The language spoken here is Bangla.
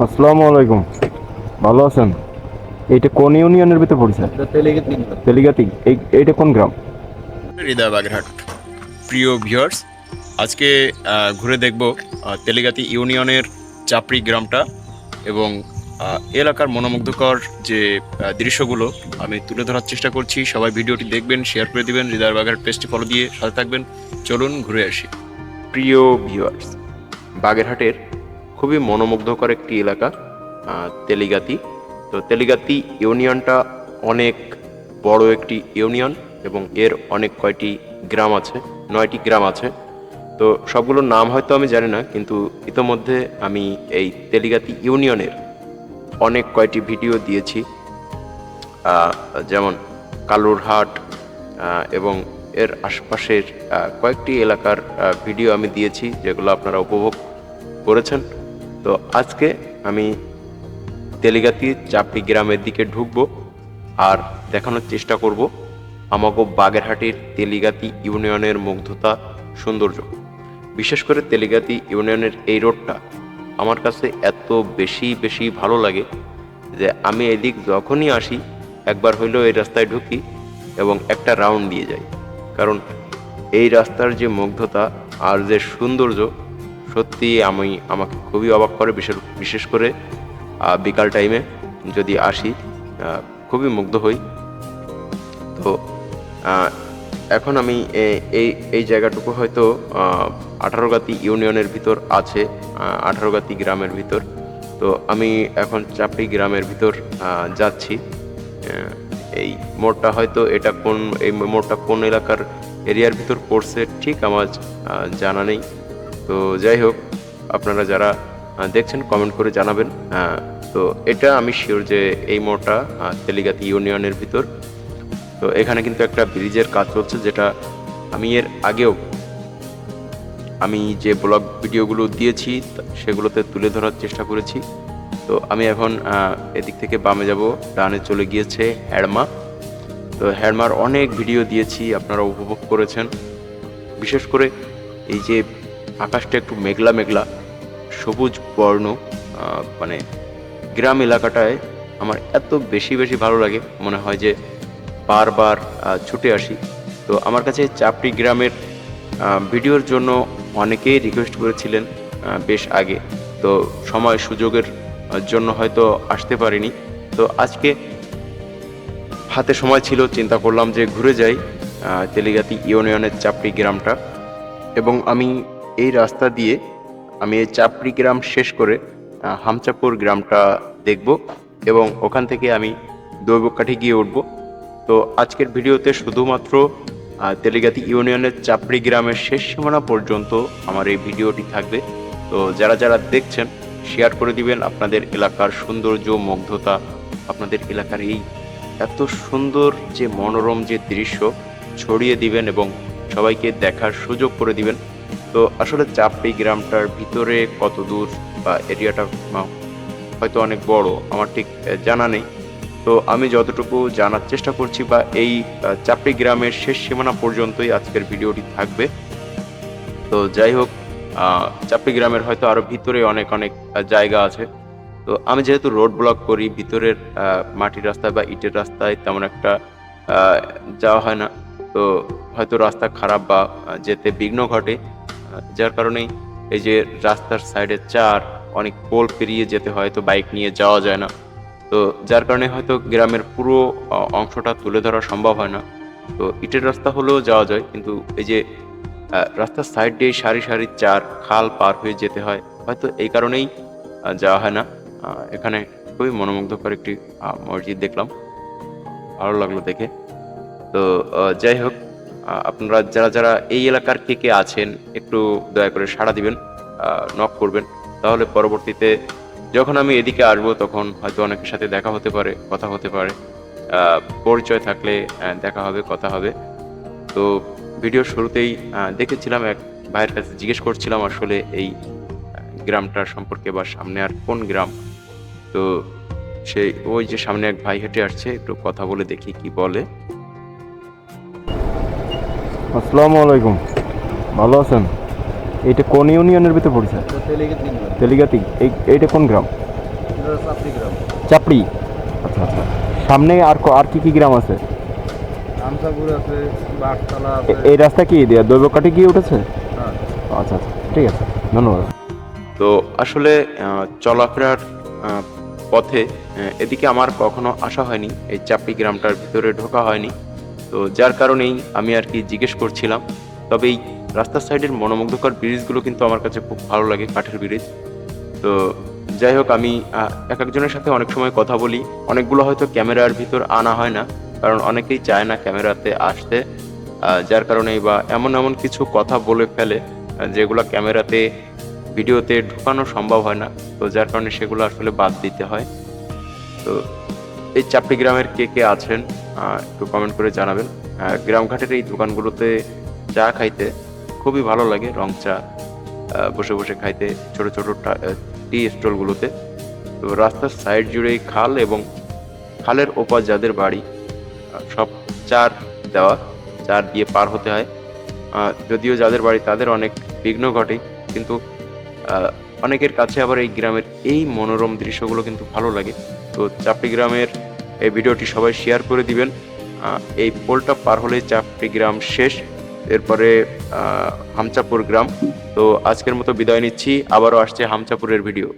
আসসালামু আলাইকুম। ভালো আছেন? এইটা কোন ইউনিয়নের ভিতর পড়ছে? তেলিগাতি এই এইটা কোন গ্রাম? হৃদয় বাগেরহাট। প্রিয় ভিউয়ার্স আজকে ঘুরে দেখব তেলিগাতি ইউনিয়নের চাপড়ি গ্রামটা এবং এলাকার মনোমুগ্ধকর যে দৃশ্যগুলো আমি তুলে ধরার চেষ্টা করছি। সবাই ভিডিওটি দেখবেন শেয়ার করে দিবেন হৃদয় বাগেরহাট পেজটি ফলো দিয়ে সাথে থাকবেন। চলুন ঘুরে আসি। প্রিয় ভিউয়ার্স বাগেরহাটের খুবই মনোমুগ্ধকর একটি এলাকা তেলিগাতি। তো তেলিগাতি ইউনিয়নটা অনেক বড় একটি ইউনিয়ন এবং এর অনেক কয়টি গ্রাম আছে, নয়টি গ্রাম আছে। তো সবগুলোর নাম হয়তো আমি জানি না, কিন্তু ইতোমধ্যে আমি এই তেলিগাতি ইউনিয়নের অনেক কয়টি ভিডিও দিয়েছি। যেমন কালুরহাট এবং এর আশপাশের কয়েকটি এলাকার ভিডিও আমি দিয়েছি, যেগুলো আপনারা উপভোগ করেছেন। তো আজকে আমি তেলিগাতি চাপড়ি গ্রামের দিকে ঢুকবো আর দেখানোর চেষ্টা করব আমাকে বাগেরহাটের তেলিগাতি ইউনিয়নের মুগ্ধতা সৌন্দর্য। বিশেষ করে তেলিগাতি ইউনিয়নের এই রোডটা আমার কাছে এত বেশি বেশি ভালো লাগে যে আমি এদিক যখনই আসি, একবার হইলেও এই রাস্তায় ঢুকি এবং একটা রাউন্ড দিয়ে যাই। কারণ এই রাস্তার যে মুগ্ধতা আর যে সৌন্দর্য সত্যি আমি আমাকে খুবই অবাক করে, বিশেষ বিশেষ করে বিকাল টাইমে যদি আসি খুবই মুগ্ধ হই। তো এখন আমি এই এই জায়গাটুকু হয়তো আঠারোগাতি ইউনিয়নের ভিতর আছে আঠারোগাতি গ্রামের ভিতর। তো আমি এখন চাপড়ি গ্রামের ভিতর যাচ্ছি। এই মোড়টা হয়তো এটা কোন, এই মোড়টা কোন এলাকার এরিয়ার ভিতর পড়ছে, ঠিক আমার জানা নেই। তো যাই হোক, আপনারা যারা দেখছেন কমেন্ট করে জানাবেন। তো এটা আমি শিওর যে এই মোড়টা তেলিগাতি ইউনিয়নের ভিতর। তো এখানে কিন্তু একটা ব্রিজের কাজ চলছে, যেটা আমি এর আগেও, আমি যে ব্লগ ভিডিওগুলো দিয়েছি সেগুলোতে তুলে ধরার চেষ্টা করেছি। তো আমি এখন এদিক থেকে বামে যাব, ডানে চলে গিয়েছে হ্যাডমা তো হ্যাডমার অনেক ভিডিও দিয়েছি, আপনারা উপভোগ করেছেন। বিশেষ করে এই যে আকাশটা একটু মেঘলা মেঘলা, সবুজ বর্ণ মানে গ্রাম এলাকাটায় আমার এত বেশি বেশি ভালো লাগে। মনে হয় যে বারবার ছুটে আসি। তো আমার কাছে চাপড়ি গ্রামের ভিডিওর জন্য অনেকেই রিকোয়েস্ট করেছিলেন বেশ আগে। তো সময় সুযোগের জন্য হয়তো আসতে পারিনি। তো আজকে হাতে সময় ছিল, চিন্তা করলাম যে ঘুরে যাই তেলিগাতি ইউনিয়নের চাপড়ি গ্রামটা। এবং আমি এই রাস্তা দিয়ে আমি এই চাপড়ি গ্রাম শেষ করে হামচাপুর গ্রামটা দেখব এবং ওখান থেকে আমি দৈবকাঠি গিয়ে উঠব। তো আজকের ভিডিওতে শুধুমাত্র তেলিগাতি ইউনিয়নের চাপড়ি গ্রামের শেষ সীমানা পর্যন্ত আমার এই ভিডিওটি থাকবে। তো যারা যারা দেখছেন শেয়ার করে দিবেন আপনাদের এলাকার সৌন্দর্য, মুগ্ধতা, আপনাদের এলাকার এই এত সুন্দর যে মনোরম যে দৃশ্য, ছড়িয়ে দিবেন এবং সবাইকে দেখার সুযোগ করে দিবেন। তো আসলে চাপড়ি গ্রামটার ভিতরে কত দূর বা এরিয়াটা হয়তো অনেক বড়, আমার ঠিক জানা নেই। তো আমি যতটুকু জানার চেষ্টা করছি বা এই চাপড়ি গ্রামের শেষ সীমানা পর্যন্তই আজকের ভিডিওটি থাকবে। তো যাই হোক চাপড়ি গ্রামের হয়তো আরও ভিতরে অনেক অনেক জায়গা আছে। তো আমি যেহেতু রোড ব্লক করি, ভিতরের মাটির রাস্তায় বা ইটের রাস্তায় তেমন একটা যাওয়া হয় না। তো হয়তো রাস্তা খারাপ বা যেতে বিঘ্ন ঘটে। যার কারণেই এই যে রাস্তার সাইডে চার, অনেক পোল পেরিয়ে যেতে হয়, তো বাইক নিয়ে যাওয়া যায় না। তো যার কারণে হয়তো গ্রামের পুরো অংশটা তুলে ধরা সম্ভব হয় না। তো ইটের রাস্তা হলেও যাওয়া যায়, কিন্তু এই যে রাস্তার সাইড দিয়ে সারি সারি চার, খাল পার হয়ে যেতে হয়। হয়তো এই কারণেই যাওয়া হয় না। এখানে খুবই মনোমুগ্ধকর একটি মসজিদ দেখলাম। ভালো লাগল দেখে। তো যাই হোক আপনারা যারা যারা এই এলাকার কে কে আছেন, একটু দয়া করে সাড়া দিবেন নক করবেন। তাহলে পরবর্তীতে যখন আমি এদিকে আসব, তখন হয়তো অনেকের সাথে দেখা হতে পারে, কথা হতে পারে। পরিচয় থাকলে দেখা হবে, কথা হবে। তো ভিডিও শুরুতেই দেখেছিলাম এক ভাইয়ের কাছে জিজ্ঞেস করছিলাম আসলে এই গ্রামটার সম্পর্কে বা সামনে আর কোন গ্রাম? তো সেই ওই যে সামনে এক ভাই হেঁটে আসছে, একটু কথা বলে দেখি কি বলে। আসসালামু আলাইকুম। ভালো আছেন? এইটা কোন ইউনিয়নের ভিতরে পড়ছে? তেলিগাতি এই এইটা কোন গ্রাম? চাপড়ি আচ্ছা আচ্ছা। সামনে আর ক- আর কি কি গ্রাম আছে? এই রাস্তা কি দিয়ে? দৈবকাঠি গিয়ে উঠেছে। আচ্ছা আচ্ছা। ঠিক আছে। ধন্যবাদ। তো আসলে চলাফেরার পথে এদিকে আমার কখনো আসা হয়নি। এই চাপড়ি গ্রামটার ভিতরে ঢোকা হয়নি। তো যার কারণেই আমি আর কি জিজ্ঞেস করছিলাম। তবে এই রাস্তার সাইডের মনোমুগ্ধকর ব্রিজগুলো কিন্তু আমার কাছে খুব ভালো লাগে, কাঠের ব্রিজ। তো যাই হোক, আমি এক একজনের সাথে অনেক সময় কথা বলি। অনেকগুলো হয়তো ক্যামেরার ভিতর আনা হয় না, কারণ অনেকেই চায় না ক্যামেরাতে আসতে। যার কারণেই বা এমন এমন কিছু কথা বলে ফেলে যেগুলো ক্যামেরাতে, ভিডিওতে ঢুকানো সম্ভব হয় না। তো যার কারণে সেগুলো আসলে বাদ দিতে হয়। তো এই চাপড়ি গ্রামের কে কে আছেন একটু কমেন্ট করে জানাবেন। গ্রামঘাটের এই দোকানগুলোতে চা খাইতে খুবই ভালো লাগে, রং চা বসে বসে খাইতে ছোট ছোট টা- স্টলগুলোতে তো রাস্তার সাইড জুড়েই খাল এবং খালের ওপার যাদের বাড়ি সব চার দেওয়া, চার দিয়ে পার হতে হয়। যদিও যাদের বাড়ি তাদের অনেক বিঘ্ন ঘটে, কিন্তু অনেকের কাছে আবার এই গ্রামের এই মনোরম দৃশ্যগুলো কিন্তু ভালো লাগে। তো চাপড়ি গ্রামের এই ভিডিওটি সবাই শেয়ার করে দিবেন। এই পোলটা পার হলে চাপড়ি গ্রাম শেষ। এরপরে হামচাপুর গ্রাম। তো আজকের মতো বিদায় নিচ্ছি। আবারও আসছে হামচাপুরের ভিডিও।